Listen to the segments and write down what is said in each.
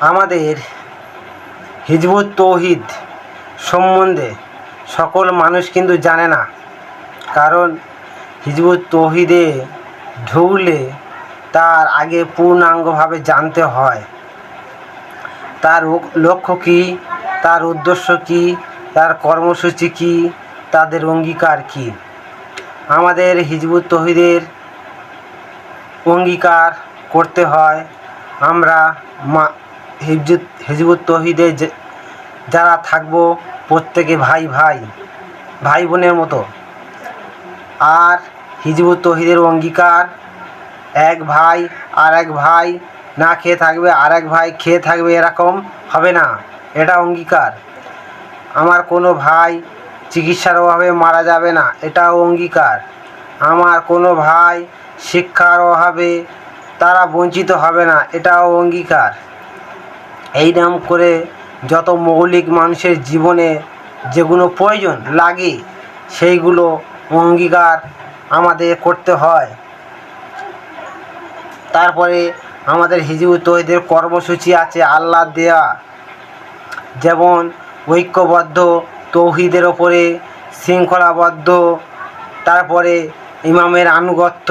আমাদের হিজবুত তৌহিদ সম্বন্ধে সকল মানুষ কিন্তু জানে না। কারণ হিজবুত তৌহিদে ঢুকলে তার আগে পূর্ণাঙ্গভাবে জানতে হয়। তার লক্ষ্য কী? তার উদ্দেশ্য কী? তার কর্মসূচি কী? তাদের অঙ্গীকার কী? আমাদের হিজবুত তহিদের অঙ্গীকার করতে হয়। আমরা মা হিজবুত হিজবুত তৌহিদে যে- যারা থাকব প্রত্যেকে ভাই ভাই ভাই বোনের মতো। আর হিজবুত তৌহিদের অঙ্গীকার, এক ভাই আর এক ভাই না খেয়ে থাকবে, আর এক ভাই খেয়ে থাকবে এরকম হবে না। এটা অঙ্গীকার। আমার কোনো ভাই চিকিৎসার অভাবে মারা যাবে না, এটাও অঙ্গীকার। আমার কোনো ভাই শিক্ষার অভাবে তারা বঞ্চিত হবে না, এটাও অঙ্গীকার। এই নাম করে যত মৌলিক মানুষের জীবনে যেগুলো প্রয়োজন লাগে, সেইগুলো অঙ্গীকার আমাদের করতে হয়। তারপরে আমাদের হিজবুত তৌহিদের কর্মসূচি আছে, আল্লাহ দেয়া। যেমন ঐক্যবদ্ধ তৌহিদের ওপরে শৃঙ্খলাবদ্ধ, তারপরে ইমামের আনুগত্য,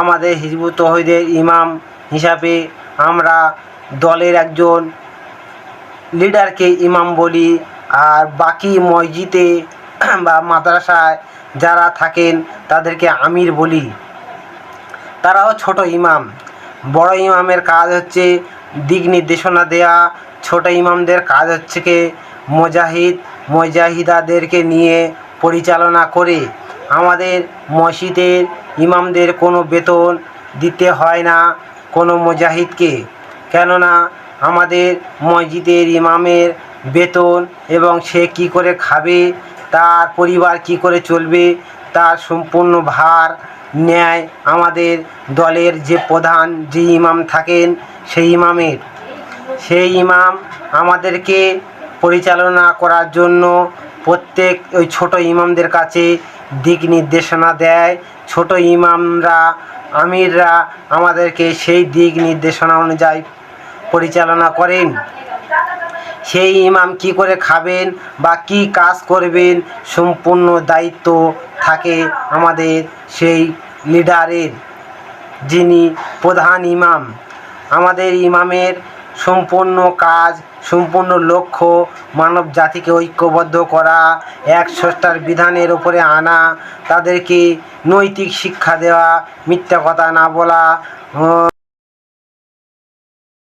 আমাদের হিজবুত তৌহিদের ইমাম হিসাবে আমরা দলের একজন লিডারকে ইমাম বলি, আর বাকি মসজিদে বা মাদ্রাসায় যারা থাকেন তাদেরকে আমির বলি। তারাও ছোট ইমাম। বড় ইমামের কাজ হচ্ছে দিক নির্দেশনা দেয়া, ছোট ইমামদের কাজ হচ্ছে কি মজাহিদ, মজাহিদাদেরকে নিয়ে পরিচালনা করে। আমাদের মসজিদের ইমামদের কোনো বেতন দিতে হয় না কোনো মুজাহিদকে। কেননা আমাদের মসজিদের ইমামের বেতন এবং সে কি করে খাবে, তার পরিবার কি করে চলবে, তার সম্পূর্ণ ভার নেয় আমাদের দলের যে প্রধান যে ইমাম থাকেন সেই ইমামের। সেই ইমাম আমাদেরকে পরিচালনা করার জন্য প্রত্যেক ওই ছোট ইমামদের কাছে দিক নির্দেশনা দেয়। ছোট ইমামরা, আমিররা আমাদেরকে সেই দিক নির্দেশনা অনুযায়ী পরিচালনা করেন। সেই ইমাম কি করে খাবেন বা কি কাজ করবেন সম্পূর্ণ দায়িত্ব থাকে আমাদের সেই লিডারের, যিনি প্রধান ইমাম। আমাদের ইমামের সম্পূর্ণ কাজ, সম্পূর্ণ লক্ষ্য মানব জাতিকে ঐক্যবদ্ধ করা, এক স্রষ্টার বিধানের ওপরে আনা, তাদেরকে নৈতিক শিক্ষা দেওয়া, মিথ্যা কথা না বলা